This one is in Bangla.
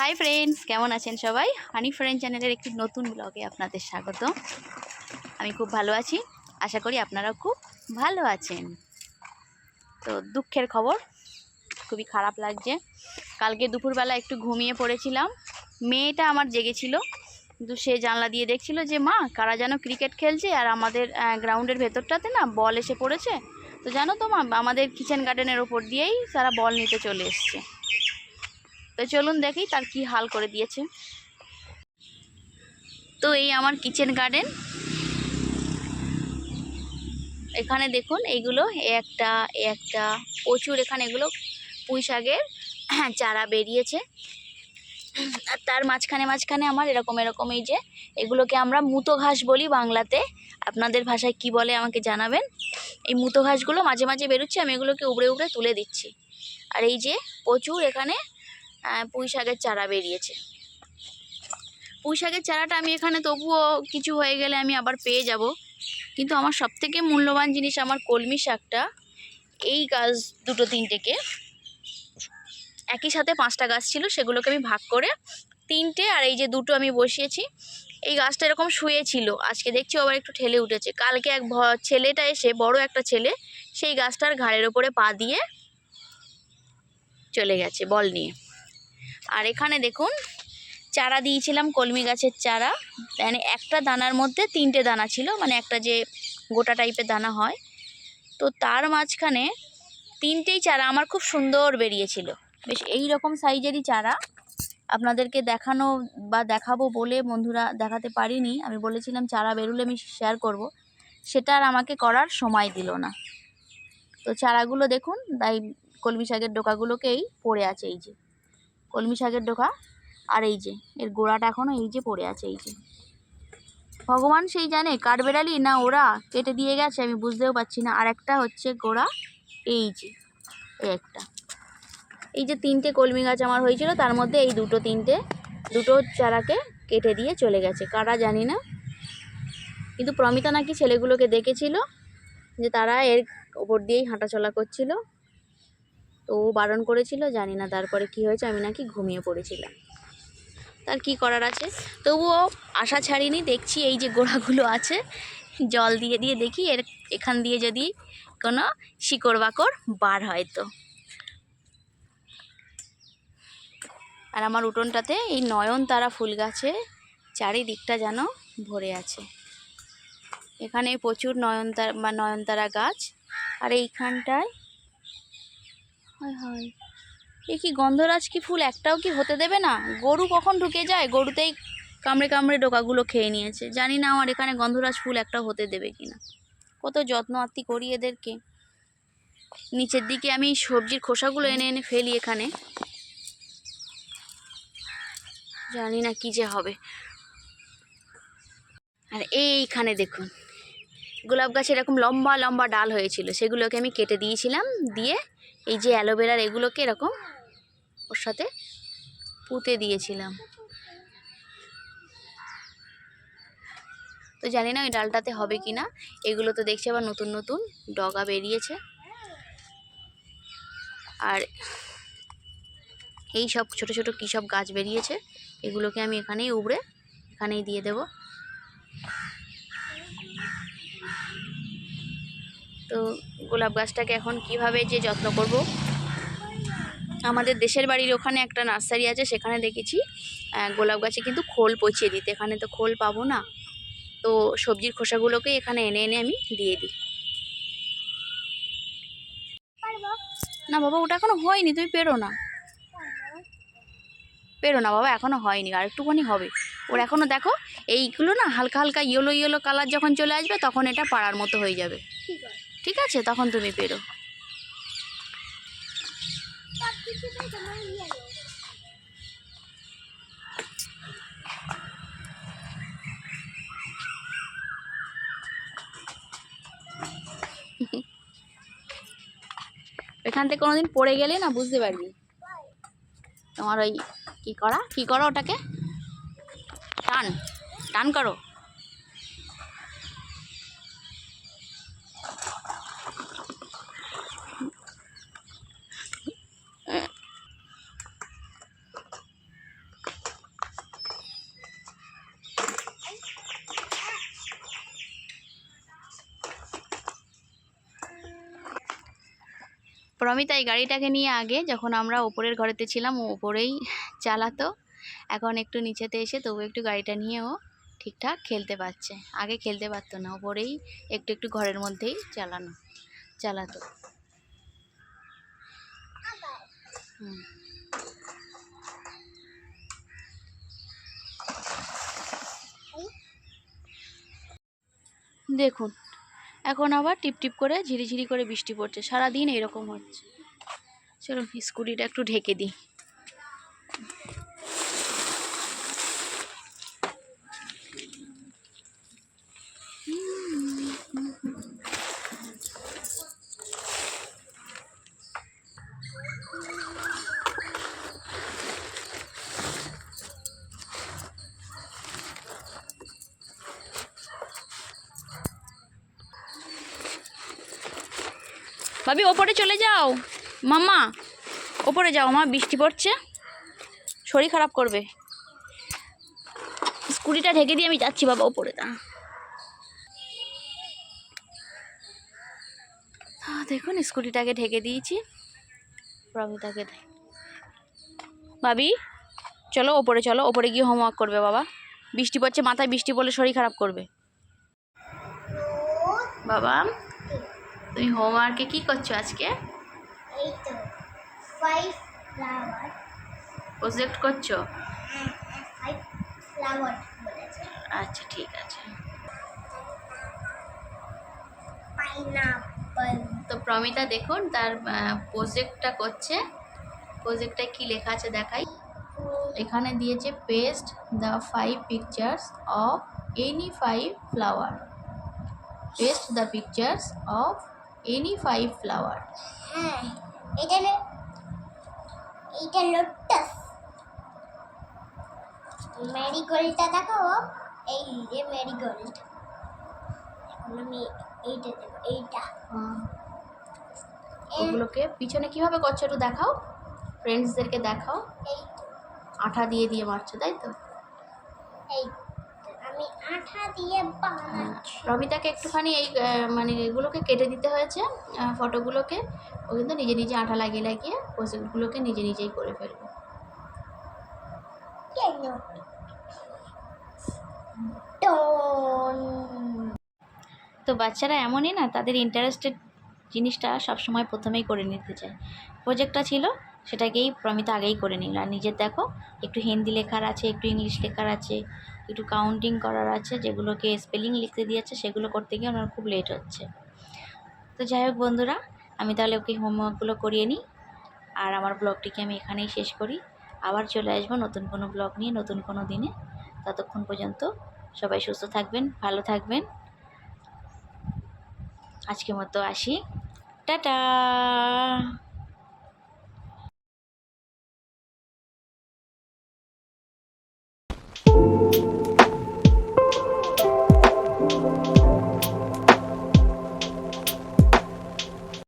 হাই ফ্রেন্ডস কেমন আছেন সবাই? হানি ফ্রেন্ড চ্যানেলের একটি নতুন ব্লগে আপনাদের স্বাগত আমি খুব ভালো আছি, আশা করি আপনারাও খুব ভালো আছেন। তো দুঃখের খবর, খুবই খারাপ লাগছে। কালকে দুপুরবেলা একটু ঘুমিয়ে পড়েছিলাম। মেয়েটা আমার জেগেছিল কিন্তু সে জানলা দিয়ে দেখছিল যে, মা, কারা যেন ক্রিকেট খেলছে আর আমাদের গ্রাউন্ডের ভেতরটাতে না বল এসে পড়েছে। তো জানো তো মা, আমাদের কিচেন গার্ডেনের ওপর দিয়েই তারা বল নিতে চলে এসছে। তো চলুন দেখি তার কি হাল করে দিয়েছে। তো এই আমার কিচেন গার্ডেন এখানে দেখুন এইগুলো একটা একটা, প্রচুর এখানে এগুলো পুঁই শাকের চারা বেরিয়েছে। আর তার মাঝখানে মাঝখানে আমার এরকম এরকম এই যে এগুলোকে আমরা মুতো ঘাস বলি বাংলাতে। আপনাদের ভাষায় কি বলে আমাকে জানাবেন? এই মুতো ঘাসগুলো মাঝে মাঝে বেরোচ্ছে, আমি এগুলোকে উবড়ে উবড়ে তুলে দিচ্ছি। আর এই যে প্রচুর এখানে পুঁই শাকের চারা বেরিয়েছে। পুঁই শাকের চারাটা আমি এখানে তবুও কিছু হয়ে গেলে আমি আবার পেয়ে যাব। কিন্তু আমার সবথেকে মূল্যবান জিনিস আমার কলমি শাকটা। এই গাছ দুটো তিনটেকে। একই সাথে পাঁচটা গাছ ছিল, সেগুলোকে আমি ভাগ করে তিনটে আর এই যে দুটো আমি বসিয়েছি। এই গাছটা এরকম শুয়ে ছিল আজকে দেখছি আবার একটু ঠেলে উঠেছে। কালকে এক ছেলেটা এসে, বড় একটা ছেলে, সেই গাছটার ঘাড়ের ওপরে পা দিয়ে চলে গেছে বল নিয়ে। আর এখানে দেখুন, চারা দিয়েছিলাম, কলমি গাছের চারা। মানে একটা দানার মধ্যে তিনটে দানা ছিল মানে একটা যে গোটা টাইপের দানা হয়। তো তার মাঝখানে তিনটেই চারা আমার খুব সুন্দর বেরিয়েছিল। বেশ এই রকম সাইজেরই চারা আপনাদেরকে দেখানো বা দেখাবো বলে বন্ধুরা দেখাতে পারিনি। আমি বলেছিলাম, চারা বেরুলে আমি শেয়ার করব। সেটা আর আমাকে করার সময় দিল না। তো চারাগুলো দেখুন, তাই কলমি শাকের ডোকাগুলোকেই পড়ে আছে এই যে। কলমি শাকের ডোকা আর এই যে, এর গোড়াটা এখনও এই যে পড়ে আছে, এই যে। ভগবান সেই জানে কাঠবেড়ালি না ওরা? কেটে দিয়ে গেছে, আমি বুঝতেও পারছি না। আর একটা হচ্ছে গোড়া, এই যে, এই একটা। এই যে তিনটে কলমি গাছ আমার হয়েছিল, তার মধ্যে এই দুটো তিনটে, দুটো চারাকে কেটে দিয়ে চলে গেছে। কারা জানি না। কিন্তু প্রমিতা নাকি ছেলেগুলোকে দেখেছিল যে তারা এর ওপর দিয়েই হাঁটাচলা করছিল। তো ও বারণ করেছিল, জানি না তারপরে কি হয়েছে, আমি নাকি ঘুমিয়ে পড়েছিলাম। তার কি করার আছে? তবুও আশা ছাড়িনি, দেখছি এই যে গোড়াগুলো আছে, জল দিয়ে দিয়ে দেখি, এর এখান দিয়ে যদি কোনো শিকড় বাকড় বার হয় তো। আর আমার উঠোনটাতে এই নয়নতারা ফুল গাছে চারিদিকটা যেন ভরে আছে। এখানে প্রচুর নয়নতারা বা নয়নতারা গাছ, আর এইখানটায় হয় হয়। এ কি গন্ধরাজ কি ফুল? একটাও কি হতে দেবে না? গরু কখন ঢুকে যায়? গরুতেই কামড়ে কামড়ে ডোকাগুলো খেয়ে নিয়েছে। জানি না আমার এখানে গন্ধরাজ ফুল একটাও হতে দেবে কি না। কত যত্ন আত্মি করি এদেরকে। নিচের দিকে আমি সবজির খোসাগুলো এনে এনে ফেলি এখানে। জানি না কি যে হবে। আর এইখানে দেখুন। গোলাপ গাছে এরকম লম্বা লম্বা ডাল হয়েছিল। সেগুলোকে আমি কেটে দিয়েছিলাম। দিয়ে এই যে অ্যালোভেরার এগুলোকে এরকম ওর সাথে পুঁতে দিয়েছিলাম। তো জানি না ওই ডালটাতে হবে কি না এগুলো তো দেখছি আবার নতুন নতুন ডগা বেরিয়েছে। আর এই সব ছোট ছোট কী সব গাছ বেরিয়েছে, এগুলোকে আমি এখানেই উবড়ে, এখানেই দিয়ে দেব। তো গোলাপ গাছটাকে এখন কীভাবে যে যত্ন করব? আমাদের দেশের বাড়ির ওখানে একটা নার্সারি আছে, সেখানে দেখেছি গোলাপ গাছে কিন্তু খোল পচিয়ে দিতে। এখানে তো খোল পাবো না। তো সবজির খোসাগুলোকে এখানে এনে এনে আমি দিয়ে দিই। না বাবা, ওটা এখনও হয়নি, তুমি পেরো না। পেরো না বাবা, এখনও হয়নি, আর একটুখানি হবে। ওর এখনও দেখো, এইগুলো না হালকা হালকা ইয়েলো ইয়েলো কালার যখন চলে আসবে, তখন এটা পাড়ার মতো হয়ে যাবে। ঠিক আছে তখন তুমি পেরো এখান থেকে কোনোদিন পড়ে গেলে না বুঝতে পারবি। তোমার ওই কী করা? কী করো ওটাকে? টান টান করো। প্রমিতা এই গাড়িটাকে নিয়ে আগে যখন আমরা ওপরের ঘরেতে ছিলাম, ও ওপরেই চালাতো। এখন একটু নিচেতে এসে তবু একটু গাড়িটা নিয়ে ও ঠিকঠাক খেলতে পারছে। আগে খেলতে পারতো না, ওপরেই একটু একটু ঘরের মধ্যেই চালানো, চালাতো। দেখুন এখন আবার টিপ টিপ করে ঝিরিঝিরি করে বৃষ্টি পড়ছে। সারাদিন এরকম হচ্ছে। চলুন স্কুটিটা একটু ঢেকে দিই। ভাবি ওপরে চলে যাও। মাম্মা ওপরে যাও মা বৃষ্টি পড়ছে। শরীর খারাপ করবে। স্কুটিটা ঢেকে দিয়ে আমি যাচ্ছি বাবা ওপরে আহ, দেখুন স্কুটিটাকে ঢেকে দিয়েছি। প্রমিতাকে ভাবি চলো ওপরে চলো। ওপরে গিয়ে হোমওয়ার্ক করবে বাবা। বৃষ্টি পড়ছে মাথায় বৃষ্টি পড়লে শরীর খারাপ করবে। বাবা তুমি হোমওয়ার্কে কি করছ আজকে? এই তো ফাইভ ফ্লাওয়ার প্রজেক্ট করছ? ফাইভ ফ্লাওয়ার বলেছে। আচ্ছা ঠিক আছে। পাইনাপল তো প্রমিতা দেখুন তার প্রজেক্টটা করছে। প্রজেক্টটায় কি লেখা আছে দেখাই। এখানে দিয়েছে paste the five pictures of any five flower paste the pictures of any five flower হ্যাঁ এটা এটা লোটাস মেরিগোল্ডটা দেখো এই যে মেরিগোল্ড এখন আমি এইটা দেবো এইটা। ওগুলোকে পিছনে কীভাবে করছ একটু দেখাও। ফ্রেন্ডসদেরকে দেখাও। এই আঠা দিয়ে দিয়ে মারছো তাই তো? এই দিয়ে বানাচ্ছি। রমিতাকে একটুখানি এই মানে এগুলোকে কেটে দিতে হয়েছে ফটোগুলোকে। ও কিন্তু নিজে নিজে আঠা লাগিয়ে লাগিয়ে প্রজেক্টগুলোকে নিজে নিজেই করে ফেলবে। কেন? তো বাচ্চারা এমনই না তাদের ইন্টারেস্টেড জিনিসটা সবসময় প্রথমেই করে নিতে চায়। প্রজেক্টটা ছিল সেটাকেই প্রমিতা আগেই করে নিল। আর নিজের দেখো, একটু হিন্দি লেখার আছে, একটু ইংলিশ লেখার আছে, একটু কাউন্টিং করার আছে, যেগুলোকে স্পেলিং লিখতে দিয়েছে, সেগুলো করতে গিয়ে ওনার খুব লেট হচ্ছে। তো যাই হোক বন্ধুরা, আমি তাহলে ওকে হোমওয়ার্কগুলো করিয়ে নিই, আর আমার ব্লগটিকে আমি এখানেই শেষ করি। আবার চলে আসব নতুন কোনো ব্লগ নিয়ে, নতুন কোনো দিনে। ততক্ষণ পর্যন্ত সবাই সুস্থ থাকবেন, ভালো থাকবেন। আজকের মতো আসি। টাটা!